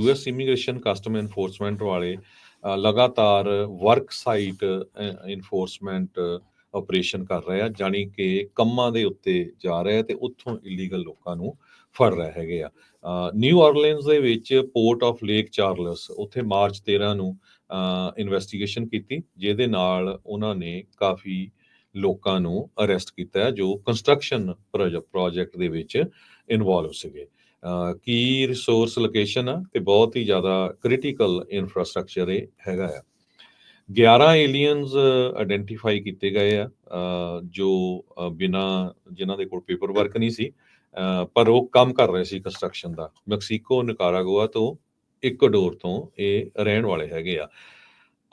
US immigration custom enforcement ਵਾਲੇ ਲਗਾਤਾਰ work site enforcement operation ਕਰ ਰਹੇ ਆ, ਜਾਣੀ ਕਿ ਕੰਮਾਂ ਦੇ ਉੱਤੇ ਜਾ ਰਹੇ ਆ ਤੇ ਉੱਥੋਂ ਇਲੀਗਲ ਲੋਕਾਂ ਨੂੰ ਫੜ ਰਹੇ ਹੈਗੇ ਆ। ਨਿਊ ਆਰਲੀਨਸ ਦੇ ਵਿੱਚ ਪੋਰਟ ਆਫ ਲੇਕ ਚਾਰਲਸ ਉੱਥੇ ਮਾਰਚ 13 ਨੂੰ ਇਨਵੈਸਟੀਗੇਸ਼ਨ ਕੀਤੀ, ਜਿਹਦੇ ਨਾਲ ਉਹਨਾਂ ਨੇ ਕਾਫੀ ਲੋਕਾਂ ਨੂੰ ਅਰੈਸਟ ਕੀਤਾ, ਜੋ ਕੰਸਟਰਕਸ਼ਨ ਪ੍ਰੋਜੈਕਟ ਦੇ ਵਿੱਚ ਇਨਵੋਲਵ ਸੀਗੇ। ਕੀ ਰਿਸੋਰਸ ਲੋਕੇਸ਼ਨ ਆ ਤੇ ਬਹੁਤ ਹੀ ਜ਼ਿਆਦਾ ਕ੍ਰਿਟੀਕਲ ਇਨਫਰਾਸਟ੍ਰਕਚਰ ਇਹ ਹੈਗਾ ਆ। 11 ਏਲੀਅਨਸ ਆਇਡੈਂਟੀਫਾਈ ਕੀਤੇ ਗਏ ਆ ਜੋ, ਅਹ ਬਿਨਾਂ, ਜਿਨ੍ਹਾਂ ਦੇ ਕੋਲ ਪੇਪਰ ਵਰਕ ਨਹੀਂ ਸੀ ਪਰ ਉਹ ਕੰਮ ਕਰ ਰਹੇ ਸੀ ਕੰਸਟਰਕਸ਼ਨ ਦਾ। ਮੈਕਸੀਕੋ, ਨਿਕਾਰਾਗੁਆ ਤੋਂ ਇਕਵਡੋਰ ਤੋਂ ਇਹ ਰਹਿਣ ਵਾਲੇ ਹੈਗੇ ਆ।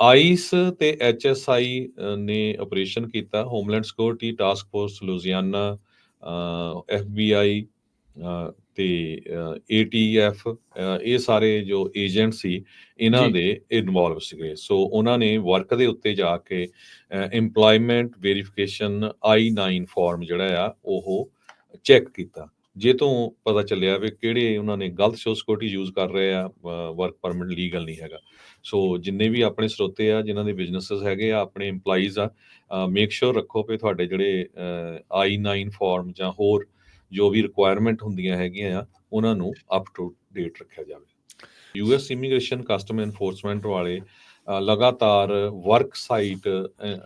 ਆਈਸ ਤੇ ਐਚਐਸਆਈ ਨੇ ਆਪਰੇਸ਼ਨ ਕੀਤਾ, homeland security task force Louisiana FBI ਤੇ ਏਟੀਐਫ ਇਹ ਸਾਰੇ ਜੋ ਏਜੰਟ ਸੀ ਇਹਨਾਂ। ਦੇ ਇਨਵੋਲਵ ਸੀਗੇ। ਸੋ ਉਹਨਾਂ ਨੇ ਵਰਕ ਦੇ ਉੱਤੇ ਜਾ ਕੇ EMPLOYMENT ਵੈਰੀਫਿਕੇਸ਼ਨ I9 ਫਾਰਮ ਜਿਹੜਾ ਆ ਉਹ ਚੈੱਕ ਕੀਤਾ। ਜੇ ਤੋਂ ਪਤਾ ਚੱਲਿਆ ਵੀ ਕਿਹੜੇ ਉਹਨਾਂ ਨੇ ਗਲਤ ਸ਼ੋ ਸਿਕਿਉਰਿਟੀ ਯੂਜ਼ ਕਰ ਰਹੇ ਆ ਵਰਕ ਪਰਮਿਟ ਲੀਗਲ ਨਹੀਂ ਹੈਗਾ। ਸੋ ਜਿੰਨੇ ਵੀ ਆਪਣੇ ਸਰੋਤੇ ਆ ਜਿਨ੍ਹਾਂ ਦੇ ਬਿਜ਼ਨੈਸਸ ਹੈਗੇ ਆ ਆਪਣੇ EMPLOYEES ਆ ਮੇਕ ਸ਼ੋਰ ਰੱਖੋ ਕਿ ਤੁਹਾਡੇ ਜਿਹੜੇ I9 ਫਾਰਮ ਜਾਂ ਹੋਰ ਜੋ ਵੀ ਰਿਕੁਆਇਰਮੈਂਟ ਹੁੰਦੀਆਂ ਹੈਗੀਆਂ ਆ, ਉਹਨਾਂ ਨੂੰ ਅਪ ਟੂ ਡੇਟ ਰੱਖਿਆ ਜਾਵੇ। ਯੂਐਸ ਇਮੀਗ੍ਰੇਸ਼ਨ ਕਸਟਮ ਐਨਫੋਰਸਮੈਂਟ ਵਾਲੇ ਲਗਾਤਾਰ ਵਰਕ ਸਾਈਟ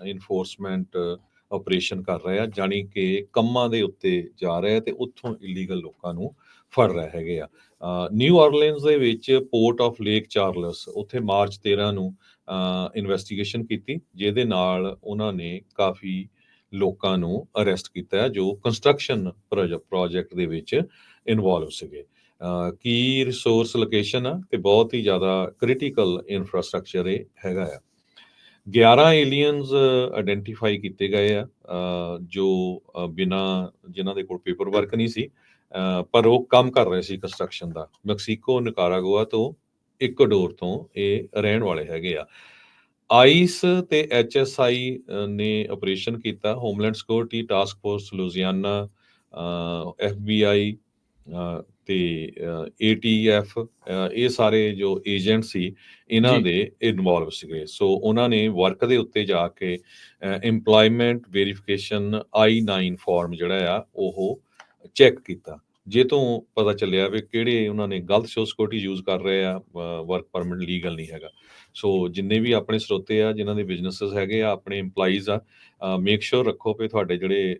ਇਨਫੋਰਸਮੈਂਟ ਆਪਰੇਸ਼ਨ ਕਰ ਰਹੇ ਆ, ਜਾਣੀ ਕਿ ਕੰਮਾਂ ਦੇ ਉੱਤੇ ਜਾ ਰਹੇ ਆ ਤੇ ਉੱਥੋਂ ਇਲੀਗਲ ਲੋਕਾਂ ਨੂੰ ਫੜ ਰਹੇ ਹੈਗੇ ਆ। ਨਿਊ ਆਰਲੀਨਸ ਦੇ ਵਿੱਚ ਪੋਰਟ ਆਫ ਲੇਕ ਚਾਰਲਸ ਉੱਥੇ ਮਾਰਚ 13 ਨੂੰ ਇਨਵੈਸਟੀਗੇਸ਼ਨ ਕੀਤੀ, ਜਿਹਦੇ ਨਾਲ ਉਹਨਾਂ ਨੇ ਕਾਫੀ ਲੋਕਾਂ ਨੂੰ ਅਰੈਸਟ ਕੀਤਾ ਜੋ ਕੰਸਟਰਕਸ਼ਨ ਪ੍ਰੋਜੈਕਟ ਦੇ ਵਿੱਚ ਇਨਵੋਲਵ ਸੀਗੇ। ਕੀ ਰਿਸੋਰਸ ਲੋਕੇਸ਼ਨ ਆ? ਤੇ ਬਹੁਤ ਹੀ ਜ਼ਿਆਦਾ ਕ੍ਰਿਟੀਕਲ ਇਨਫਰਾਸਟ੍ਰਕਚਰ ਇਹ ਹੈਗਾ ਆ। 11 ਏਲੀਅਨਸ ਆਇਡੈਂਟੀਫਾਈ ਕੀਤੇ ਗਏ ਆ ਜੋ, ਅਹ ਬਿਨਾਂ, ਜਿਨ੍ਹਾਂ ਦੇ ਕੋਲ ਪੇਪਰ ਵਰਕ ਨਹੀਂ ਸੀ, ਅਹ ਪਰ ਉਹ ਕੰਮ ਕਰ ਰਹੇ ਸੀ ਕੰਸਟਰਕਸ਼ਨ ਦਾ। ਮੈਕਸੀਕੋ, ਨਿਕਾਰਾਗੁਆ ਤੋਂ ਇਕਵਡੋਰ ਤੋਂ ਇਹ ਰਹਿਣ ਵਾਲੇ ਹੈਗੇ ਆ। ਆਈਸ ਤੇ ਐਚਐਸਆਈ ਨੇ ਆਪਰੇਸ਼ਨ ਕੀਤਾ। Homeland security task force Louisiana FBI ਤੇ ਏਟੀਐਫ ਇਹ ਸਾਰੇ ਜੋ ਏਜੰਟ ਸੀ ਇਹਨਾਂ। ਦੇ ਇਨਵੋਲਵ ਸੀਗੇ। ਸੋ ਉਹਨਾਂ ਨੇ ਵਰਕ ਦੇ ਉੱਤੇ ਜਾ ਕੇ EMPLOYMENT ਵੈਰੀਫਿਕੇਸ਼ਨ I9 ਫਾਰਮ ਜਿਹੜਾ ਆ ਉਹ ਚੈੱਕ ਕੀਤਾ। ਜੇ ਤੋਂ ਪਤਾ ਚੱਲਿਆ ਵੀ ਕਿਹੜੇ ਉਹਨਾਂ ਨੇ ਗਲਤ ਸ਼ੋ ਸਿਕਿਉਰਿਟੀ ਯੂਜ਼ ਕਰ ਰਹੇ ਆ ਵਰਕ ਪਰਮਿਟ ਲੀਗਲ ਨਹੀਂ ਹੈਗਾ। ਸੋ ਜਿੰਨੇ ਵੀ ਆਪਣੇ ਸਰੋਤੇ ਆ, ਜਿਨ੍ਹਾਂ ਦੇ ਬਿਜ਼ਨੈਸਸ ਹੈਗੇ ਆ, ਆਪਣੇ EMPLOYEES ਆ ਮੇਕ ਸ਼ੋਰ ਰੱਖੋ ਕਿ ਤੁਹਾਡੇ ਜਿਹੜੇ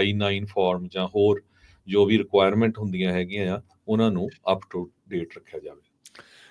I9 ਫਾਰਮ ਜਾਂ ਹੋਰ ਜੋ ਵੀ ਰਿਕੁਆਇਰਮੈਂਟ ਹੁੰਦੀਆਂ ਹੈਗੀਆਂ ਆ, ਉਹਨਾਂ ਨੂੰ ਅਪ ਟੂ ਡੇਟ ਰੱਖਿਆ ਜਾਵੇ।